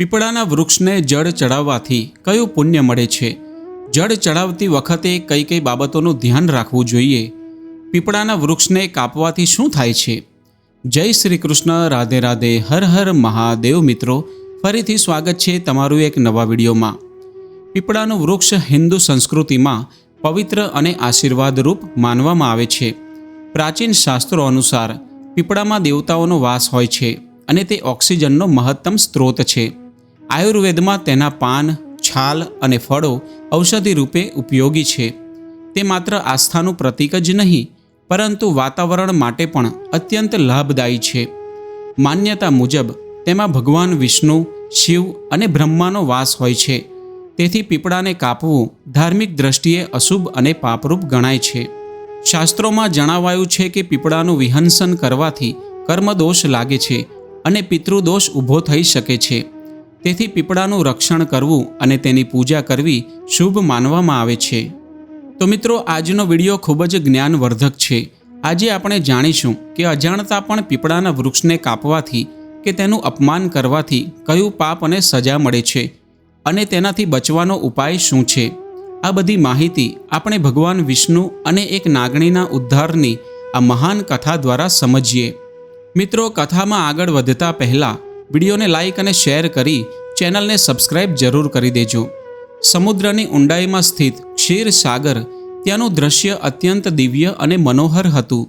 પીપળાના વૃક્ષને જળ ચડાવવાથી કયું પુણ્ય મળે છે? જળ ચડાવતી વખતે કઈ કઈ બાબતોનું ધ્યાન રાખવું જોઈએ? પીપળાના વૃક્ષને કાપવાથી શું થાય છે? જય શ્રી કૃષ્ણ, રાધે રાધે, હર હર મહાદેવ મિત્રો. ફરીથી સ્વાગત છે તમારું એક નવા વિડીયોમાં. પીપળાનું વૃક્ષ હિન્દુ સંસ્કૃતિમાં પવિત્ર અને આશીર્વાદરૂપ માનવામાં આવે છે. પ્રાચીન શાસ્ત્રો અનુસાર પીપળામાં દેવતાઓનો વાસ હોય છે અને તે ઓક્સિજનનો મહત્તમ સ્ત્રોત છે. આયુર્વેદમાં તેના પાન, છાલ અને ફળો ઔષધિ રૂપે ઉપયોગી છે. તે માત્ર આસ્થાનું પ્રતીક જ નહીં, પરંતુ વાતાવરણ માટે પણ અત્યંત લાભદાયી છે. માન્યતા મુજબ, તેમાં ભગવાન વિષ્ણુ, શિવ અને બ્રહ્માનો વાસ હોય છે. તેથી પીપળાને કાપવું ધાર્મિક દ્રષ્ટિએ અશુભ અને પાપરૂપ ગણાય છે. શાસ્ત્રોમાં જણાવાયું છે કે પીપળાનું વિહંસન કરવાથી કર્મદોષ લાગે છે અને પિતૃદોષ ઊભો થઈ શકે છે. તેથી પીપળાનું રક્ષણ કરવું અને તેની પૂજા કરવી શુભ માનવામાં આવે છે. તો મિત્રો, આજનો વીડિયો ખૂબ જ જ્ઞાનવર્ધક છે. આજે આપણે જાણીશું કે અજાણતા પણ પીપળાના વૃક્ષને કાપવાથી કે તેનું અપમાન કરવાથી કયું પાપ અને સજા મળે છે અને તેનાથી બચવાનો ઉપાય શું છે. આ બધી માહિતી આપણે ભગવાન વિષ્ણુ અને એક નાગણીના ઉદ્ધારની આ મહાન કથા દ્વારા સમજીએ. મિત્રો, કથામાં આગળ વધતા પહેલાં વિડીયોને લાઇક અને શેર કરી ચેનલને સબસ્ક્રાઇબ જરૂર કરી દેજો. સમુદ્રની ઊંડાઈમાં સ્થિત ક્ષીરસાગર ત્યાંનું દ્રશ્ય અત્યંત દિવ્ય અને મનોહર હતું.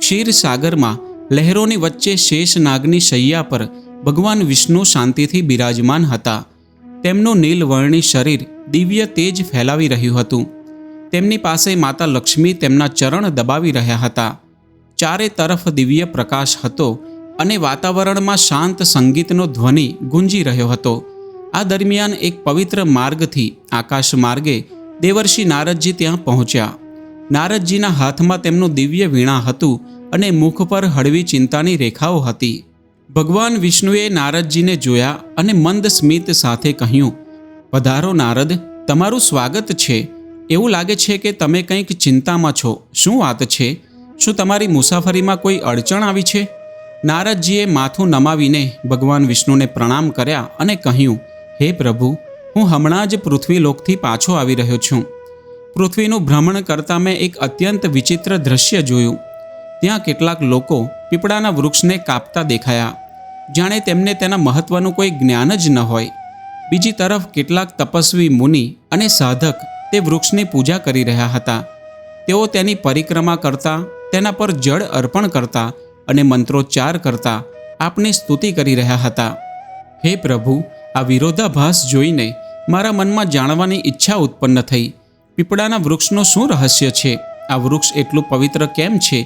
ક્ષીરસાગરમાં લહેરોની વચ્ચે શેષનાગની શૈયા પર ભગવાન વિષ્ણુ શાંતિથી બિરાજમાન હતા. તેમનું નીલવર્ણી શરીર દિવ્ય તેજ ફેલાવી રહ્યું હતું. તેમની પાસે માતા લક્ષ્મી તેમના ચરણ દબાવી રહ્યા હતા. ચારે તરફ દિવ્ય પ્રકાશ હતો અને વાતાવરણમાં શાંત સંગીતનો ધ્વનિ ગુંજી રહ્યો હતો. આ દરમિયાન એક પવિત્ર માર્ગથી આકાશ માર્ગે દેવર્ષિ નારદજી ત્યાં પહોંચ્યા. નારદજીના હાથમાં તેમનું દિવ્ય વીણા હતું અને મુખ પર હળવી ચિંતાની રેખાઓ હતી. ભગવાન વિષ્ણુએ નારદજીને જોયા અને મંદ સ્મિત સાથે કહ્યું, પધારો નારદ, તમારું સ્વાગત છે. એવું લાગે છે કે તમે કંઈક ચિંતામાં છો. શું વાત છે? શું તમારી મુસાફરીમાં કોઈ અડચણ આવી છે? નારદજીએ માથું નમાવીને ભગવાન વિષ્ણુને પ્રણામ કર્યા અને કહ્યું, હે પ્રભુ, હું હમણાં જ પૃથ્વીલોકથી પાછો આવી રહ્યો છું. પૃથ્વીનું ભ્રમણ કરતાં મેં એક અત્યંત વિચિત્ર દ્રશ્ય જોયું. ત્યાં કેટલાક લોકો પીપળાના વૃક્ષને કાપતા દેખાયા. જાણે તેમને તેના મહત્વનું કોઈ જ્ઞાન જ ન હોય. બીજી તરફ કેટલાક તપસ્વી મુનિ અને સાધક તે વૃક્ષની પૂજા કરી રહ્યા હતા. તેઓ તેની પરિક્રમા કરતા, તેના પર જળ અર્પણ કરતા અને મંત્રોચ્ચાર કરતા આપને સ્તુતિ કરી રહ્યા હતા. હે પ્રભુ, આ વિરોધાભાસ જોઈને મારા મનમાં જાણવાની ઈચ્છા ઉત્પન્ન થઈ. પીપળાના વૃક્ષનો શું રહસ્ય છે? આ વૃક્ષ એટલું પવિત્ર કેમ છે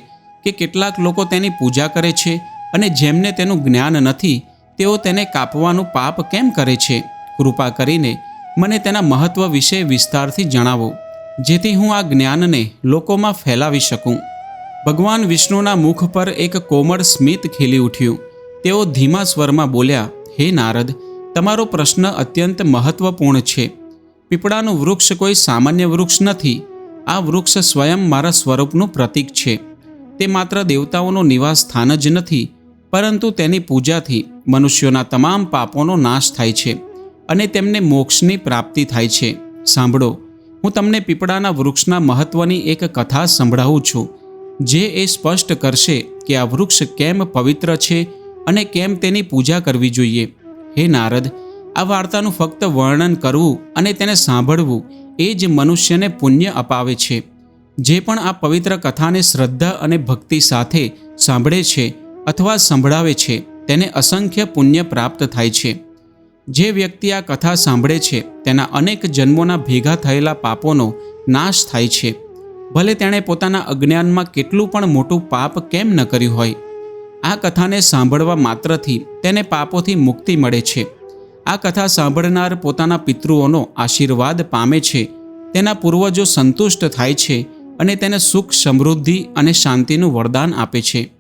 કે કેટલાક લોકો તેની પૂજા કરે છે અને જેમને તેનું જ્ઞાન નથી, તેઓ તેને કાપવાનું પાપ કેમ કરે છે? કૃપા કરીને મને તેના મહત્વ વિશે વિસ્તારથી જણાવો, જેથી હું આ જ્ઞાનને લોકોમાં ફેલાવી શકું. ભગવાન વિષ્ણુના મુખ પર એક કોમળ સ્મિત ખીલી ઉઠ્યું. તેઓ ધીમા સ્વરમાં બોલ્યા, હે નારદ, તમારો પ્રશ્ન અત્યંત મહત્વપૂર્ણ છે. પીપળાનું વૃક્ષ કોઈ સામાન્ય વૃક્ષ નથી. આ વૃક્ષ સ્વયં મારા સ્વરૂપનું પ્રતીક છે. તે માત્ર દેવતાઓનું નિવાસ સ્થાન જ નથી, પરંતુ તેની પૂજાથી મનુષ્યોના તમામ પાપોનો નાશ થાય છે અને તેમને મોક્ષની પ્રાપ્તિ થાય છે. સાંભળો, હું તમને પીપળાના વૃક્ષના મહત્વની એક કથા સંભળાવું છું. જે એ સ્પષ્ટ કરશે કે આ વૃક્ષ કેમ પવિત્ર છે અને કેમ તેની પૂજા કરવી જોઈએ. હે નારદ, આ વાર્તાનું ફક્ત વર્ણન કરવું અને તેને સાંભળવું એ જ મનુષ્યને પુણ્ય અપાવે છે. જે પણ આ પવિત્ર કથાને શ્રદ્ધા અને ભક્તિ સાથે સાંભળે છે અથવા સંભળાવે છે, તેને અસંખ્ય પુણ્ય પ્રાપ્ત થાય છે. જે વ્યક્તિ આ કથા સાંભળે છે, તેના અનેક જન્મોના ભેગા થયેલા પાપોનો નાશ થાય છે. ભલે તેણે પોતાના અજ્ઞાનમાં કેટલું પણ મોટું પાપ કેમ ન કર્યું હોય. આ કથાને સાંભળવા માત્રથી તેને પાપોથી મુક્તિ મળે છે. આ કથા સાંભળનાર પોતાના પિતૃઓનો આશીર્વાદ પામે છે. તેના પૂર્વજો સંતુષ્ટ થાય છે અને તેને સુખ, સમૃદ્ધિ અને શાંતિનું વરદાન આપે છે.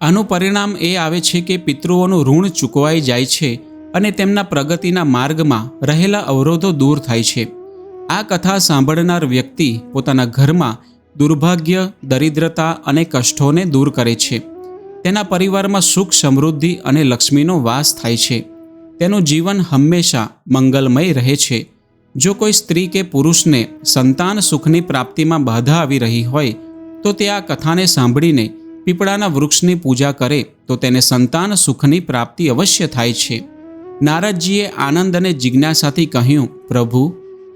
આનું પરિણામ એ આવે છે કે પિતૃઓનું ઋણ ચૂકવાઈ જાય છે અને તેમના પ્રગતિના માર્ગમાં રહેલા અવરોધો દૂર થાય છે. આ કથા સાંભળનાર વ્યક્તિ પોતાના ઘરમાં દુર્ભાગ્ય, દરિદ્રતા અને કષ્ટોને દૂર કરે છે. તેના પરિવારમાં સુખ, સમૃદ્ધિ અને લક્ષ્મીનો વાસ થાય છે. તેનું જીવન હંમેશા મંગલમય રહે છે. જો કોઈ સ્ત્રી કે પુરુષને સંતાન સુખની પ્રાપ્તિમાં બાધા આવી રહી હોય, તો તે આ કથાને સાંભળીને પીપળાના વૃક્ષની પૂજા કરે તો તેને સંતાન સુખની પ્રાપ્તિ અવશ્ય થાય છે. નારદજીએ આનંદ અને જિજ્ઞાસાથી કહ્યું, પ્રભુ,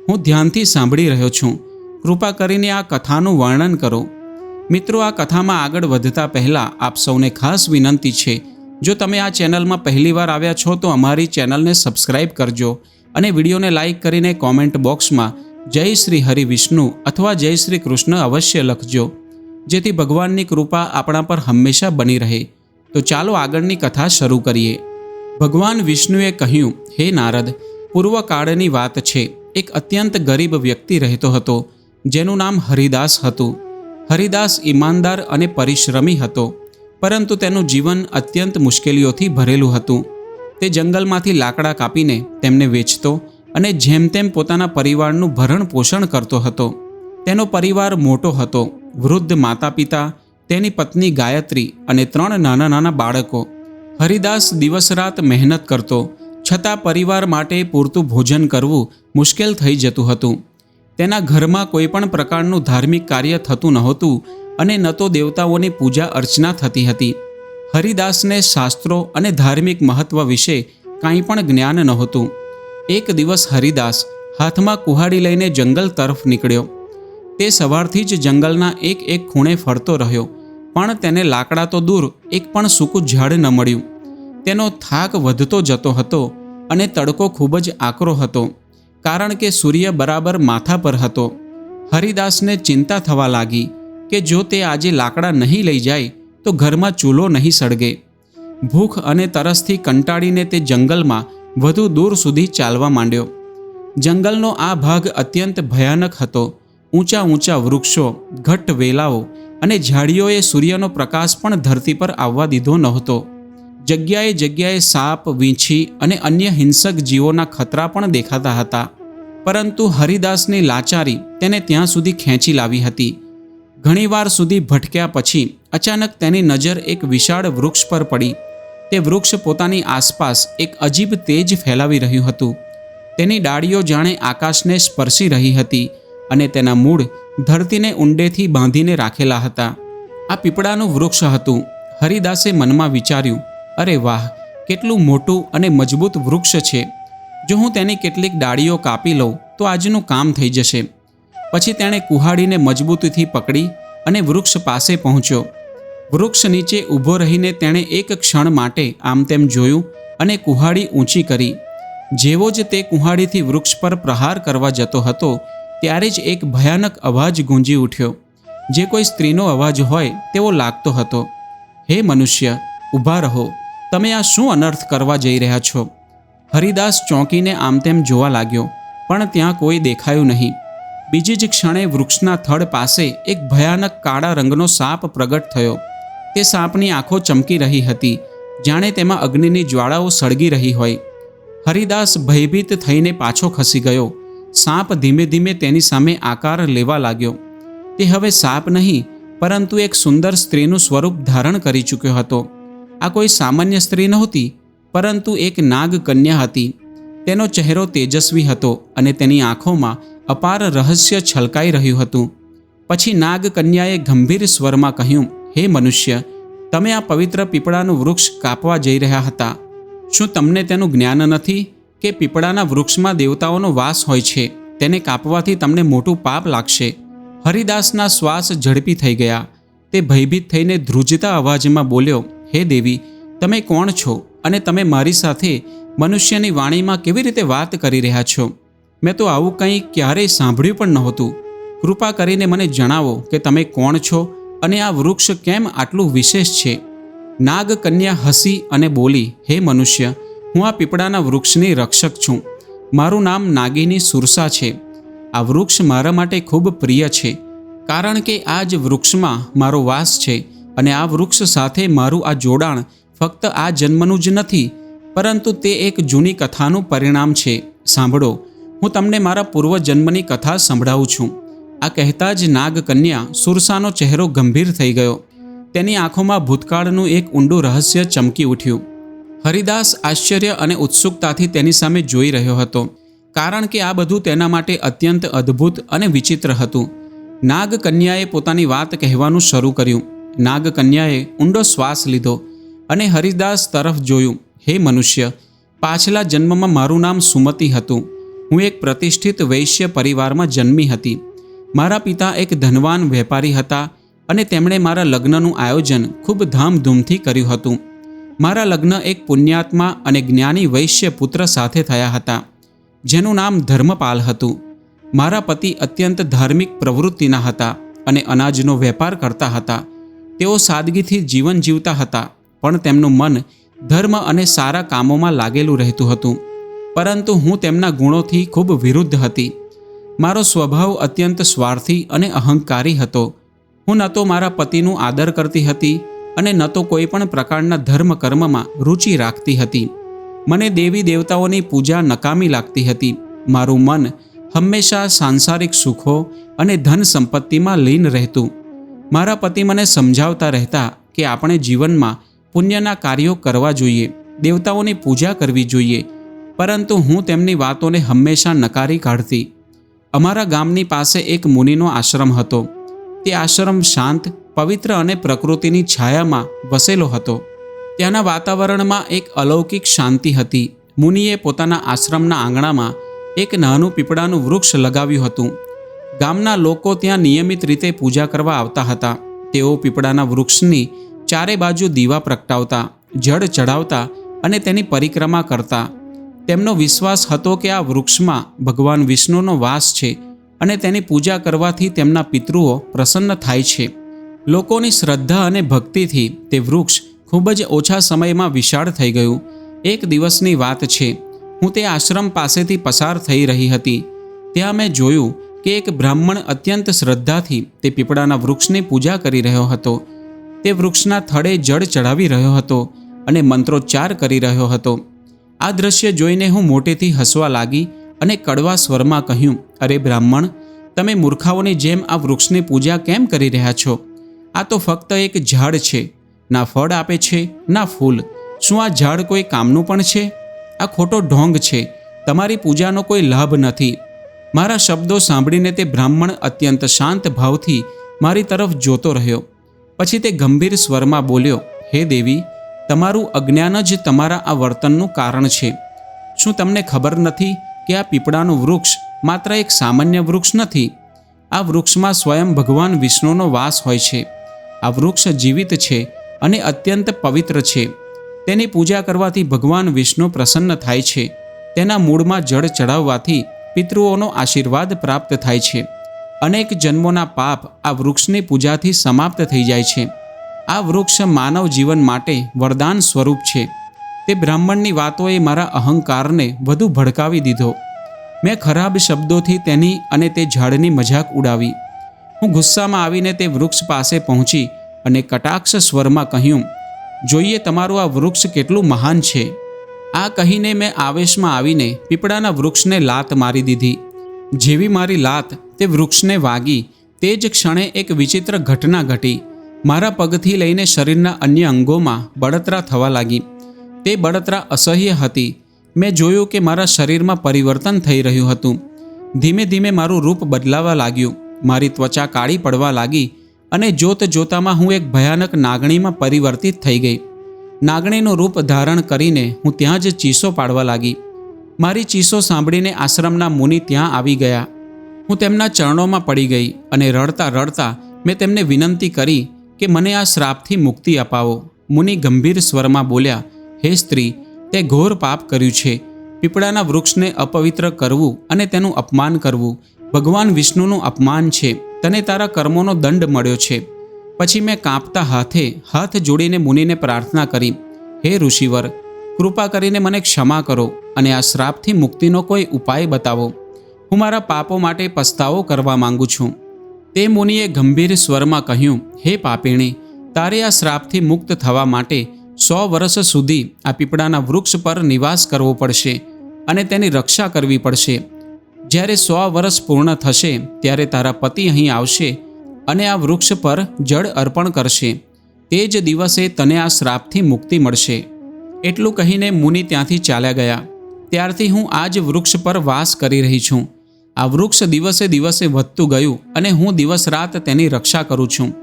હું ધ્યાનથી સાંભળી રહ્યો છું. કૃપા કરીને આ કથાનું વર્ણન કરો. મિત્રો, આ કથામાં આગળ વધતા પહેલાં આપ સૌને ખાસ વિનંતી છે, જો તમે આ ચેનલમાં પહેલીવાર આવ્યા છો, તો અમારી ચેનલને સબસ્ક્રાઇબ કરજો અને વિડીયોને લાઇક કરીને કોમેન્ટ બોક્સમાં જય શ્રી હરિ વિષ્ણુ અથવા જય શ્રી કૃષ્ણ અવશ્ય લખજો, જેથી ભગવાનની કૃપા આપણા પર હંમેશા બની રહે. તો ચાલો આગળની કથા શરૂ કરીએ. ભગવાન વિષ્ણુએ કહ્યું, હે નારદ, પૂર્વકાળની વાત છે. એક અત્યંત ગરીબ વ્યક્તિ રહેતો હતો. જેનું નામ હરિદાસ હતું. હરિદાસ ઈમાનદાર અને પરિશ્રમી હતો, પરંતુ તેનું જીવન અત્યંત મુશ્કેલીઓથી ભરેલું હતું. તે જંગલમાંથી લાકડા કાપીને તેમને વેચતો અને જેમ તેમ પોતાના પરિવારનું ભરણ પોષણ કરતો હતો. તેનો પરિવાર મોટો હતો, વૃદ્ધ માતા પિતા તેની પત્ની ગાયત્રી અને ત્રણ નાના નાના બાળકો. હરિદાસ દિવસ રાત મહેનત કરતો, છતાં પરિવાર માટે પૂરતું ભોજન કરવું મુશ્કેલ થઈ જતું હતું. તેના ઘરમાં કોઈ પણ પ્રકારનું ધાર્મિક કાર્ય થતું નહોતું અને ન તો દેવતાઓની પૂજા અર્ચના થતી હતી. હરિદાસને શાસ્ત્રો અને ધાર્મિક મહત્વ વિશે કાંઈ પણ જ્ઞાન નહોતું. એક દિવસ હરિદાસ હાથમાં કુહાડી લઈને જંગલ તરફ નીકળ્યો. તે સવારથી જ જંગલના એક એક ખૂણે ફરતો રહ્યો, પણ તેને લાકડા તો દૂર એક પણ સૂકું ઝાડ ન મળ્યું. તેનો થાક વધતો જતો હતો અને તડકો ખૂબ જ આકરો હતો. કારણ કે સૂર્ય બરાબર માથા પર હતો. હરિદાસને ચિંતા થવા લાગી કે જો તે આજે લાકડા નહીં લઈ જાય, તો ઘરમાં ચૂલો નહીં સળગે. ભૂખ અને તરસથી કંટાળીને તે જંગલમાં વધુ દૂર સુધી ચાલવા માંડ્યો. જંગલનો આ ભાગ અત્યંત ભયાનક હતો. ઊંચા ઊંચા વૃક્ષો, ઘટ્ટ વેલાઓ અને ઝાડીઓએ સૂર્યનો પ્રકાશ પણ ધરતી પર આવવા દીધો નહોતો. જગ્યાએ જગ્યાએ સાપ, વીંછી અને અન્ય હિંસક જીવોના ખતરા પણ દેખાતા હતા. પરંતુ હરિદાસની લાચારી તેને ત્યાં સુધી ખેંચી લાવી હતી. ઘણીવાર સુધી ભટક્યા પછી અચાનક તેની નજર એક વિશાળ વૃક્ષ પર પડી. તે વૃક્ષ પોતાની આસપાસ એક અજીબ તેજ ફેલાવી રહ્યું હતું. તેની ડાળીઓ જાણે આકાશને સ્પર્શી રહી હતી અને તેના મૂળ ધરતીને ઊંડેથી બાંધીને રાખેલા હતા. આ પીપળાનું વૃક્ષ હતું. હરિદાસે મનમાં વિચાર્યું અરે વાહ, કેટલું મોટું અને મજબૂત વૃક્ષ છે. જો હું તેની કેટલીક ડાળીઓ કાપી લઉં, તો આજનું કામ થઈ જશે. પછી તેણે કુહાડીને મજબૂતીથી પકડી અને વૃક્ષ પાસે પહોંચ્યો. વૃક્ષ નીચે ઊભો રહીને તેણે એક ક્ષણ માટે આમ તેમ જોયું અને કુહાડી ઊંચી કરી. જેવો જ તે કુહાડીથી વૃક્ષ પર પ્રહાર કરવા જતો હતો, ત્યારે જ એક ભયાનક અવાજ ગુંજી ઉઠ્યો. જે કોઈ સ્ત્રીનો અવાજ હોય, તેવો લાગતો હતો. હે મનુષ્ય, ઊભા રહો. તમે આ શું અનર્થ કરવા જઈ રહ્યા છો? હરિદાસ ચોંકીને આમ તેમ જોવા લાગ્યો, પણ ત્યાં કોઈ દેખાયું નહીં. બીજી જ ક્ષણે વૃક્ષના થડ પાસે એક ભયાનક કાળા રંગનો સાપ પ્રગટ થયો. તે સાપની આંખો ચમકી રહી હતી, જાણે તેમાં અગ્નિની જ્વાળાઓ સળગી રહી હોય. હરિદાસ ભયભીત થઈને પાછો ખસી ગયો. સાપ ધીમે ધીમે તેની સામે આકાર લેવા લાગ્યો. તે હવે સાપ નહીં, પરંતુ એક સુંદર સ્ત્રીનું સ્વરૂપ ધારણ કરી ચૂક્યો હતો. આ કોઈ સામાન્ય સ્ત્રી નહોતી, પરંતુ એક નાગ કન્યા હતી. તેનો ચહેરો તેજસ્વી હતો અને તેની આંખોમાં અપાર રહસ્ય છલકાઈ રહ્યું હતું. પછી નાગ કન્યાએ ગંભીર સ્વરમાં કહ્યું, હે મનુષ્ય, તમે આ પવિત્ર પીપળાનું વૃક્ષ કાપવા જઈ રહ્યા હતા. શું તમને તેનું જ્ઞાન નથી કે પીપળાના વૃક્ષમાં દેવતાઓનો વાસ હોય છે? તેને કાપવાથી તમને મોટું પાપ લાગશે. હરિદાસના શ્વાસ ઝડપી થઈ ગયા. તે ભયભીત થઈને ધ્રુજતા અવાજમાં બોલ્યો હે દેવી, તમે કોણ છો અને તમે મારી સાથે મનુષ્યની વાણીમાં કેવી રીતે વાત કરી રહ્યા છો? મેં તો આવું કંઈ ક્યારેય સાંભળ્યું પણ નહોતું. કૃપા કરીને મને જણાવો કે તમે કોણ છો અને આ વૃક્ષ કેમ આટલું વિશેષ છે? નાગ કન્યા હસી અને બોલી, હે મનુષ્ય, હું આ પીપળાના વૃક્ષની રક્ષક છું. મારું નામ નાગિની સુરસા છે. આ વૃક્ષ મારા માટે ખૂબ પ્રિય છે. કારણ કે આ જ વૃક્ષમાં મારો વાસ છે. અને આ વૃક્ષ સાથે મારું આ જોડાણ ફક્ત આ જન્મનું જ નથી, પરંતુ તે એક જૂની કથાનું પરિણામ છે. સાંભળો, હું તમને મારા પૂર્વજન્મની કથા સંભળાવું છું. આ કહેતા જ નાગકન્યા સુરસાનો ચહેરો ગંભીર થઈ ગયો. તેની આંખોમાં ભૂતકાળનું એક ઊંડું રહસ્ય ચમકી ઉઠ્યું. હરિદાસ આશ્ચર્ય અને ઉત્સુકતાથી તેની સામે જોઈ રહ્યો હતો, કારણ કે આ બધું તેના માટે અત્યંત અદ્ભુત અને વિચિત્ર હતું. નાગ કન્યાએ પોતાની વાત કહેવાનું શરૂ કર્યું. નાગ કન્યાએ ઊંડો શ્વાસ લીધો અને હરિદાસ તરફ જોયું, હે મનુષ્ય, પાછલા જન્મમાં મારું નામ સુમતિ હતું. હું એક પ્રતિષ્ઠિત વૈશ્ય પરિવારમાં જન્મી હતી. મારા પિતા એક ધનવાન વેપારી હતા અને તેમણે મારા લગ્નનું આયોજન ખૂબ ધામધૂમથી કર્યું હતું. મારા લગ્ન એક પુણ્યાત્મા અને જ્ઞાની વૈશ્ય પુત્ર સાથે થયા હતા, જેનું નામ ધર્મપાલ હતું. મારા પતિ અત્યંત ધાર્મિક પ્રવૃત્તિના હતા અને અનાજનો વેપાર કરતા હતા. તેઓ સાદગીથી જીવન જીવતા હતા, પણ તેમનું મન ધર્મ અને સારા કામોમાં લાગેલું રહેતું હતું. પરંતુ હું તેમના ગુણોથી ખૂબ વિરુદ્ધ હતી. મારો સ્વભાવ અત્યંત સ્વાર્થી અને અહંકારી હતો. હું ન તો મારા પતિનું આદર કરતી હતી અને ન તો કોઈ પણ પ્રકારના ધર્મ કર્મમાં રુચિ રાખતી હતી. મને દેવી દેવતાઓની પૂજા નકામી લાગતી હતી. મારું મન હંમેશા સાંસારિક સુખો અને ધન સંપત્તિમાં લીન રહેતું. મારા પતિ મને સમજાવતા રહેતા કે આપણે જીવનમાં પુણ્યના કાર્યો કરવા જોઈએ, દેવતાઓની પૂજા કરવી જોઈએ, પરંતુ હું તેમની વાતોને હંમેશા નકારી કાઢતી. અમારા ગામની પાસે એક મુનિનો આશ્રમ હતો. તે આશ્રમ શાંત, પવિત્ર અને પ્રકૃતિની છાયામાં વસેલો હતો. ત્યાંના વાતાવરણમાં એક અલૌકિક શાંતિ હતી. મુનિએ પોતાના આશ્રમના આંગણામાં એક નાનું પીપળાનું વૃક્ષ લગાવ્યું હતું. ગામના લોકો ત્યાં નિયમિત રીતે પૂજા કરવા આવતા હતા. તેઓ પીપળાના વૃક્ષની ચારે બાજુ દીવા પ્રગટાવતા, જળ ચડાવતા અને તેની પરિક્રમા કરતા. તેમનો વિશ્વાસ હતો કે આ વૃક્ષમાં ભગવાન વિષ્ણુનો વાસ છે અને તેની પૂજા કરવાથી તેમના પિતૃઓ પ્રસન્ન થાય છે. લોકોની શ્રદ્ધા અને ભક્તિથી તે વૃક્ષ ખૂબ જ ઓછા સમયમાં વિશાળ થઈ ગયું. એક દિવસની વાત છે, હું તે આશ્રમ પાસેથી પસાર થઈ રહી હતી. ત્યાં મેં જોયું કે એક બ્રાહ્મણ અત્યંત શ્રદ્ધાથી તે પીપળાના વૃક્ષની પૂજા કરી રહ્યો હતો. તે વૃક્ષના થડે જળ ચડાવી રહ્યો હતો અને મંત્રોચ્ચાર કરી રહ્યો હતો. આ દ્રશ્ય જોઈને હું મોટેથી હસવા લાગી અને કડવા સ્વરમાં કહ્યું, અરે બ્રાહ્મણ, તમે મૂર્ખાઓની જેમ આ વૃક્ષની પૂજા કેમ કરી રહ્યા છો? આ તો ફક્ત એક ઝાડ છે. ના ફળ આપે છે, ના ફૂલ. શું આ ઝાડ કોઈ કામનું પણ છે? આ ખોટો ઢોંગ છે. તમારી પૂજાનો કોઈ લાભ નથી. મારા શબ્દો સાંભળીને તે બ્રાહ્મણ અત્યંત શાંત ભાવથી મારી તરફ જોતો રહ્યો. પછી તે ગંભીર સ્વરમાં બોલ્યો, હે દેવી, તમારું અજ્ઞાન જ તમારા આ વર્તનનું કારણ છે. શું તમને ખબર નથી કે આ પીપળાનું વૃક્ષ માત્ર એક સામાન્ય વૃક્ષ નથી? આ વૃક્ષમાં સ્વયં ભગવાન વિષ્ણુનો વાસ હોય છે. આ વૃક્ષ જીવિત છે અને અત્યંત પવિત્ર છે. તેની પૂજા કરવાથી ભગવાન વિષ્ણુ પ્રસન્ન થાય છે. તેના મૂળમાં જળ ચડાવવાથી પિતૃઓનો આશીર્વાદ પ્રાપ્ત થાય છે. અનેક જન્મોના પાપ આ વૃક્ષની પૂજાથી સમાપ્ત થઈ જાય છે. આ વૃક્ષ માનવ જીવન માટે વરદાન સ્વરૂપ છે. તે બ્રાહ્મણની વાતોએ મારા અહંકારને વધુ ભડકાવી દીધો. મેં ખરાબ શબ્દોથી તેની અને તે ઝાડની મજાક ઉડાવી. હું ગુસ્સામાં આવીને તે વૃક્ષ પાસે પહોંચી અને કટાક્ષ સ્વરમાં કહ્યું, જોઈએ, તમારું આ વૃક્ષ કેટલું મહાન છે. આ કહીને મેં આવેશમાં આવીને પીપળાના વૃક્ષને લાત મારી દીધી. જેવી મારી લાત તે વૃક્ષને વાગી, તે જ ક્ષણે એક વિચિત્ર ઘટના ઘટી. મારા પગથી લઈને શરીરના અન્ય અંગોમાં બળતરા થવા લાગી. તે બળતરા અસહ્ય હતી. મેં જોયું કે મારા શરીરમાં પરિવર્તન થઈ રહ્યું હતું. ધીમે ધીમે મારું રૂપ બદલાવા લાગ્યું. મારી ત્વચા કાળી પડવા લાગી અને જોત જોતામાં હું એક ભયાનક નાગણીમાં પરિવર્તિત થઈ ગઈ. નાગણીનું રૂપ ધારણ કરીને હું ત્યાં જ ચીસો પાડવા લાગી. મારી ચીસો સાંભળીને આશ્રમના મુનિ ત્યાં આવી ગયા. હું તેમના ચરણોમાં પડી ગઈ અને રડતા રડતા મેં તેમને વિનંતી કરી કે મને આ શ્રાપથી મુક્તિ અપાવો. મુનિ ગંભીર સ્વરમાં બોલ્યા, હે સ્ત્રી, તે ઘોર પાપ કર્યું છે. પીપળાના વૃક્ષને અપવિત્ર કરવું અને તેનું અપમાન કરવું. ભગવાન વિષ્ણુનું અપમાન છે. તને તારા કર્મોનો દંડ મળ્યો છે. પછી મેં કાંપતા હાથે હાથ જોડીને મુનિને પ્રાર્થના કરી, હે ઋષિવર, કૃપા કરીને મને ક્ષમા કરો અને આ શ્રાપથી મુક્તિનો કોઈ ઉપાય બતાવો. હું મારા પાપો માટે પસ્તાવો કરવા માંગુ છું. તે મુનિએ ગંભીર સ્વરમાં કહ્યું, હે પાપીણી, તારે આ શ્રાપથી મુક્ત થવા માટે સો વર્ષ સુધી આ પીપળાના વૃક્ષ પર નિવાસ કરવો પડશે અને તેની રક્ષા કરવી પડશે. જ્યારે સો વર્ષ પૂર્ણ થશે, ત્યારે તારા પતિ અહીં આવશે અને આ વૃક્ષ પર જળ અર્પણ કરશે. તે જ દિવસે તને આ શ્રાપથી મુક્તિ મળશે. એટલું કહીને મુનિ ત્યાંથી ચાલ્યા ગયા. ત્યારથી હું આ જ વૃક્ષ પર વાસ કરી રહી છું. આ વૃક્ષ દિવસે દિવસે વધતું ગયું અને હું દિવસ રાત તેની રક્ષા કરું છું.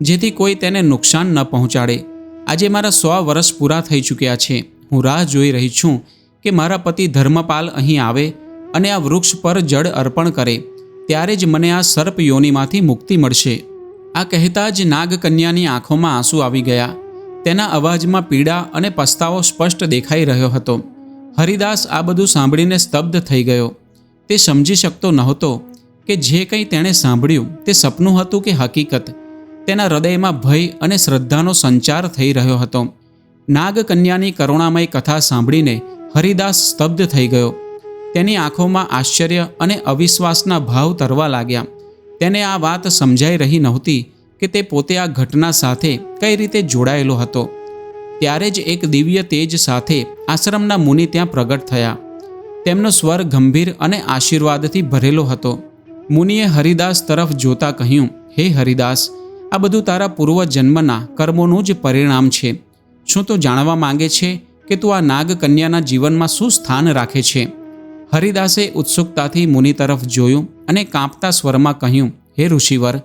જેથી કોઈ તેને નુકસાન ન પહોંચાડે. આજે મારા સો વર્ષ પૂરા થઈ ચૂક્યા છે. હું રાહ જોઈ રહી છું કે મારા પતિ ધર્મપાલ અહીં આવે અને આ વૃક્ષ પર જળ અર્પણ કરે. ત્યારે જ મને આ સર્પ યોનિમાંથી મુક્તિ મળશે. આ કહેતા જ નાગકન્યાની આંખોમાં આંસુ આવી ગયા. તેના અવાજમાં પીડા અને પસ્તાવો સ્પષ્ટ દેખાઈ રહ્યો હતો. હરિદાસ આ બધું સાંભળીને સ્તબ્ધ થઈ ગયો. તે સમજી શકતો નહોતો કે જે કંઈ તેણે સાંભળ્યું તે સપનું હતું કે હકીકત. તેના હૃદયમાં ભય અને શ્રદ્ધાનો સંચાર થઈ રહ્યો હતો. નાગકન્યાની કરુણામય કથા સાંભળીને હરિદાસ સ્તબ્ધ થઈ ગયો. તેની આંખોમાં આશ્ચર્ય અને અવિશ્વાસના ભાવ તરવા લાગ્યા. તેને આ વાત સમજાઈ રહી નહોતી કે તે પોતે આ ઘટના સાથે કઈ રીતે જોડાયેલો હતો. ત્યારે જ એક દિવ્ય તેજ સાથે આશ્રમના મુનિ ત્યાં પ્રગટ થયા. તેમનો સ્વર ગંભીર અને આશીર્વાદથી ભરેલો હતો. મુનિએ હરિદાસ તરફ જોતા કહ્યું, હે હરિદાસ, આ બધું તારા પૂર્વજન્મના કર્મોનું જ પરિણામ છે. શું તું જાણવા માંગે છે કે તું આ નાગકન્યાના જીવનમાં શું સ્થાન રાખે છે? હરિદાસે ઉત્સુકતાથી મુનિ તરફ જોયું અને કાંપતા સ્વરમાં કહ્યું, હે ઋષિવર,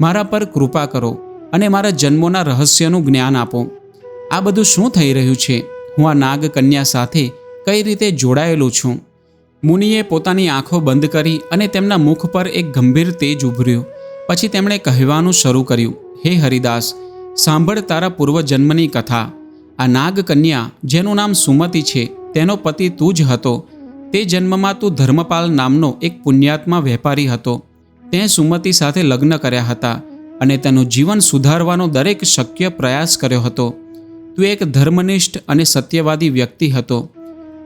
મારા પર કૃપા કરો અને મારા જન્મોના રહસ્યનું જ્ઞાન આપો. આ બધું શું થઈ રહ્યું છે? હું આ નાગ કન્યા સાથે કઈ રીતે જોડાયેલું છું? મુનિએ પોતાની આંખો બંધ કરી અને તેમના મુખ પર એક ગંભીર તેજ ઉભર્યું. પછી તેમણે કહેવાનું શરૂ કર્યું, હે હરિદાસ, સાંભળ તારા પૂર્વજન્મની કથા. આ નાગ કન્યા જેનું નામ સુમતિ છે, તેનો પતિ તું જ હતો. તે જન્મમાં તું ધર્મપાલ નામનો એક પુણ્યાત્મા વેપારી હતો. તે સુમતિ સાથે લગ્ન કર્યા હતા અને તેનું જીવન સુધારવાનો દરેક શક્ય પ્રયાસ કર્યો હતો. તું એક ધર્મનિષ્ઠ અને સત્યવાદી વ્યક્તિ હતો.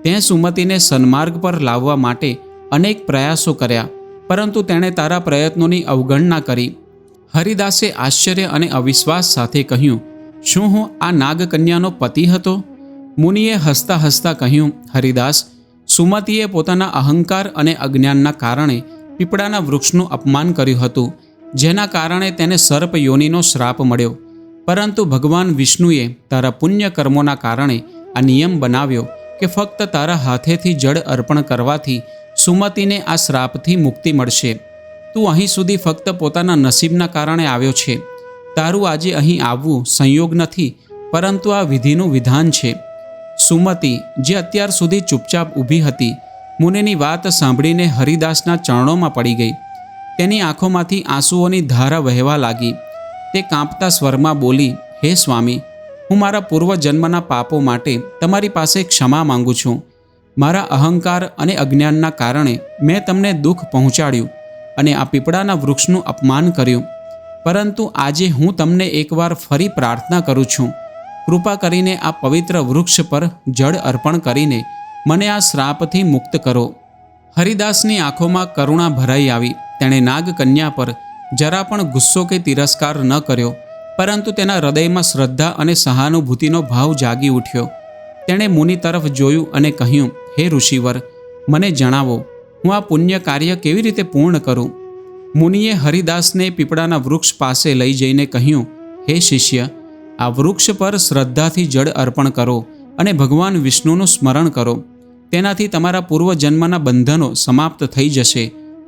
તે સુમતિને સન્માર્ગ પર લાવવા માટે અનેક પ્રયાસો કર્યા, પરંતુ તેણે તારા પ્રયત્નોની અવગણના કરી. હરિદાસે આશ્ચર્ય અને અવિશ્વાસ સાથે કહ્યું, શું હું આ નાગકન્યાનો પતિ હતો? મુનિએ હસતા હસતા કહ્યું, હરિદાસ સુમતિએ પોતાના અહંકાર અને અજ્ઞાનના કારણે પીપળાના વૃક્ષનું અપમાન કર્યું હતું, જેના કારણે તેને સર્પ યોનિનો શ્રાપ મળ્યો. પરંતુ ભગવાન વિષ્ણુએ તારા પુણ્ય કર્મોના કારણે આ નિયમ બનાવ્યો કે ફક્ત તારા હાથેથી જળ અર્પણ કરવાથી સુમતીને આ શ્રાપથી મુક્તિ મળશે. તું અહીં સુધી ફક્ત પોતાના નસીબના કારણે આવ્યો છે. તારું આજે અહીં આવવું સંયોગ નથી, પરંતુ આ વિધિનું વિધાન છે. સુમતિ, જે અત્યાર સુધી ચૂપચાપ ઊભી હતી, મુનેની વાત સાંભળીને હરિદાસના ચરણોમાં પડી ગઈ. તેની આંખોમાંથી આંસુઓની ધારા વહેવા લાગી. તે કાંપતા સ્વરમાં બોલી, હે સ્વામી, હું મારા પૂર્વજન્મના પાપો માટે તમારી પાસે ક્ષમા માંગુ છું. મારા અહંકાર અને અજ્ઞાનના કારણે મેં તમને દુઃખ પહોંચાડ્યું અને આ પીપળાના વૃક્ષનું અપમાન કર્યું. પરંતુ આજે હું તમને એકવાર ફરી પ્રાર્થના કરું છું. કૃપા કરીને આ પવિત્ર વૃક્ષ પર જળ અર્પણ કરીને મને આ શ્રાપથી મુક્ત કરો. હરિદાસની આંખોમાં કરુણા ભરાઈ આવી. તેણે નાગકન્યા પર જરા પણ ગુસ્સો કે તિરસ્કાર ન કર્યો, પરંતુ તેના હૃદયમાં શ્રદ્ધા અને સહાનુભૂતિનો ભાવ જાગી ઉઠ્યો. તેણે મુનિ તરફ જોયું અને કહ્યું, હે ઋષિવર, મને જણાવો, હું આ પુણ્ય કાર્ય કેવી રીતે પૂર્ણ કરું? મુનિએ હરિદાસને પીપળાના વૃક્ષ પાસે લઈ જઈને કહ્યું, હે શિષ્ય આ વૃક્ષ પર શ્રદ્ધાથી જળ અર્પણ કરો અને ભગવાન વિષ્ણુનું સ્મરણ કરો. તેનાથી તમારા પૂર્વજન્મના બંધનો સમાપ્ત થઈ જશે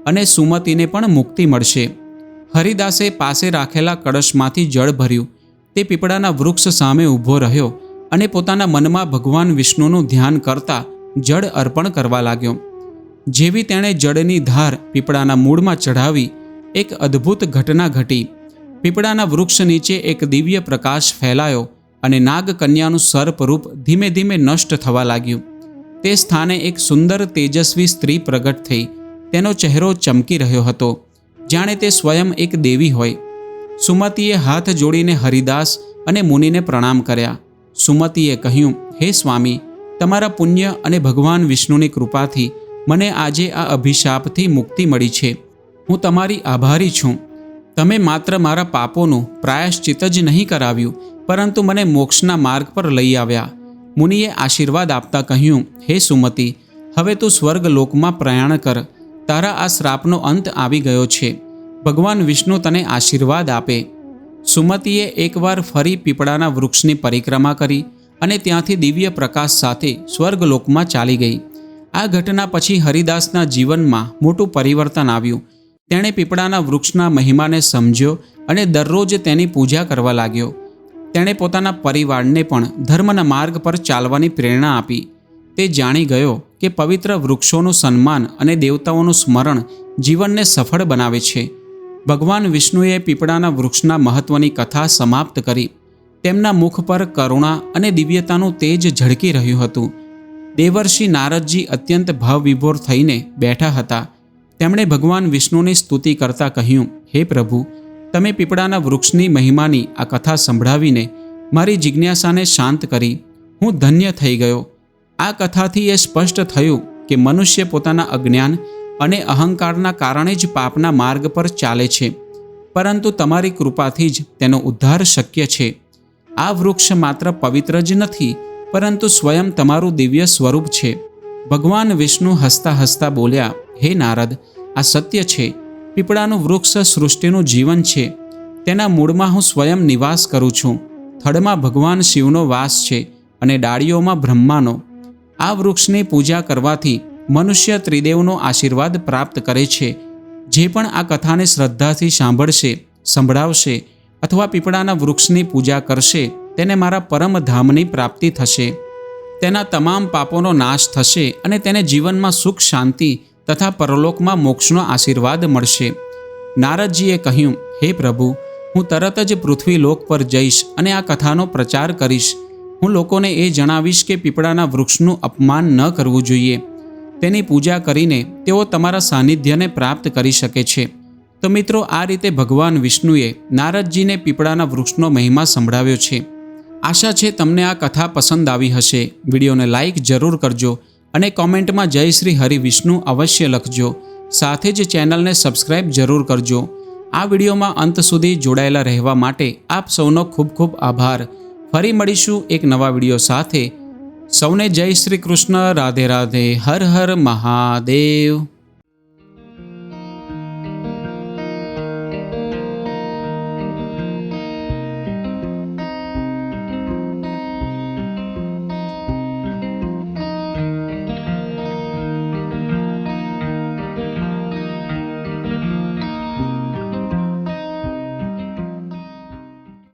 અને સુમતિને પણ મુક્તિ મળશે. હરિદાસે પાસે રાખેલા કળશમાંથી જળ ભર્યું. તે પીપળાના વૃક્ષ સામે ઊભો રહ્યો અને પોતાના મનમાં ભગવાન વિષ્ણુનું ધ્યાન કરતા જળ અર્પણ કરવા લાગ્યો. જેવી તેણે જળની ધાર પીપળાના મૂળમાં ચઢાવી, એક અદ્ભુત ઘટના ઘટી. પીપળાના વૃક્ષ નીચે એક દિવ્ય પ્રકાશ ફેલાયો અને નાગકન્યાનું સર્પરૂપ ધીમે ધીમે નષ્ટ થવા લાગ્યું. તે સ્થાને એક સુંદર તેજસ્વી સ્ત્રી પ્રગટ થઈ. તેનો ચહેરો ચમકી રહ્યો હતો. જાણે તે સ્વયં એક દેવી હોય. સુમતીએ હાથ જોડીને હરિદાસ અને મુનિને પ્રણામ કર્યા. સુમતીએ કહ્યું, હે સ્વામી, તમારા પુણ્ય અને ભગવાન વિષ્ણુની કૃપાથી મને આજે આ અભિશાપથી મુક્તિ મળી છે. હું તમારી આભારી છું. તમે માત્ર મારા પાપોનું પ્રાયશ્ચિત જ નહીં કરાવ્યું, પરંતુ મને મોક્ષના માર્ગ પર લઈ આવ્યા. મુનિએ આશીર્વાદ આપતા કહ્યું, હે સુમતિ, હવે તું સ્વર્ગ લોકમાં પ્રયાણ કર. તારા આ શ્રાપનો અંત આવી ગયો છે. ભગવાન વિષ્ણુ તને આશીર્વાદ આપે. સુમતીએ એકવાર ફરી પીપળાના વૃક્ષની પરિક્રમા કરી અને ત્યાંથી દિવ્ય પ્રકાશ સાથે સ્વર્ગલોકમાં ચાલી ગઈ. આ ઘટના પછી હરિદાસના જીવનમાં મોટું પરિવર્તન આવ્યું. તેણે પીપળાના વૃક્ષના મહિમાને સમજ્યો અને દરરોજ તેની પૂજા કરવા લાગ્યો. તેણે પોતાના પરિવારને પણ ધર્મના માર્ગ પર ચાલવાની પ્રેરણા આપી. તે જાણી ગયો કે પવિત્ર વૃક્ષોનું સન્માન અને દેવતાઓનું સ્મરણ જીવનને સફળ બનાવે છે. ભગવાન વિષ્ણુએ પીપળાના વૃક્ષના મહત્વની કથા સમાપ્ત કરી. તેમના મુખ પર કરુણા અને દિવ્યતાનું તેજ ઝળકી રહ્યું હતું. દેવર્ષિ નારદજી અત્યંત ભાવવિભોર થઈને બેઠા હતા. તેમણે ભગવાન વિષ્ણુની સ્તુતિ કરતા કહ્યું, હે પ્રભુ, તમે પીપળાના વૃક્ષની મહિમાની આ કથા સંભળાવીને મારી જિજ્ઞાસાને શાંત કરી. હું ધન્ય થઈ ગયો. આ કથાથી એ સ્પષ્ટ થયું કે મનુષ્ય પોતાના અજ્ઞાન અને અહંકારના કારણે જ પાપના માર્ગ પર ચાલે છે. પરંતુ તમારી કૃપાથી જ તેનો ઉદ્ધાર શક્ય છે. આ વૃક્ષ માત્ર પવિત્ર જ નથી, પરંતુ સ્વયં તમારું દિવ્ય સ્વરૂપ છે. ભગવાન વિષ્ણુ હસતા હસતા બોલ્યા હે નારદ, આ સત્ય છે. પીપળાનું વૃક્ષ સૃષ્ટિનું જીવન છે. તેના મૂળમાં હું સ્વયં નિવાસ કરું છું. થડમાં ભગવાન શિવનો વાસ છે અને ડાળીઓમાં બ્રહ્માનો. આ વૃક્ષની પૂજા કરવાથી મનુષ્ય ત્રિદેવનો આશીર્વાદ પ્રાપ્ત કરે છે. જે પણ આ કથાને શ્રદ્ધાથી સાંભળશે, સંભળાવશે અથવા પીપળાના વૃક્ષની પૂજા કરશે, તેને મારા પરમ ધામની પ્રાપ્તિ થશે. તેના તમામ પાપોનો નાશ થશે અને તેને જીવનમાં સુખ, શાંતિ તથા પરલોકમાં મોક્ષનો આશીર્વાદ મળશે. નારદજીએ કહ્યું, હે પ્રભુ, હું તરત જ પૃથ્વીલોક પર જઈશ અને આ કથાનો પ્રચાર કરીશ. હું લોકોને એ જણાવીશ કે પીપળાના વૃક્ષનું અપમાન ન કરવું જોઈએ. તેની પૂજા કરીને તેઓ તમારા સાનિધ્યને પ્રાપ્ત કરી શકે છે. તો મિત્રો, આ રીતે ભગવાન વિષ્ણુએ નારદજીને પીપળાના વૃક્ષનો મહિમા સંભળાવ્યો છે. આશા છે તમને આ કથા પસંદ આવી હશે. વિડીયોને લાઇક જરૂર કરજો. અને કોમેન્ટમાં જય શ્રી હરિ વિષ્ણુ અવશ્ય લખજો. સાથે જ ચેનલને સબસ્ક્રાઇબ જરૂર કરજો. આ વિડીયોમાં અંત સુધી જોડાયેલા રહેવા માટે આપ સૌનો ખૂબ ખૂબ આભાર. ફરી મળીશું એક નવા વીડિયો સાથે. સૌને જય શ્રી કૃષ્ણ, રાધે રાધે, હર હર મહાદેવ.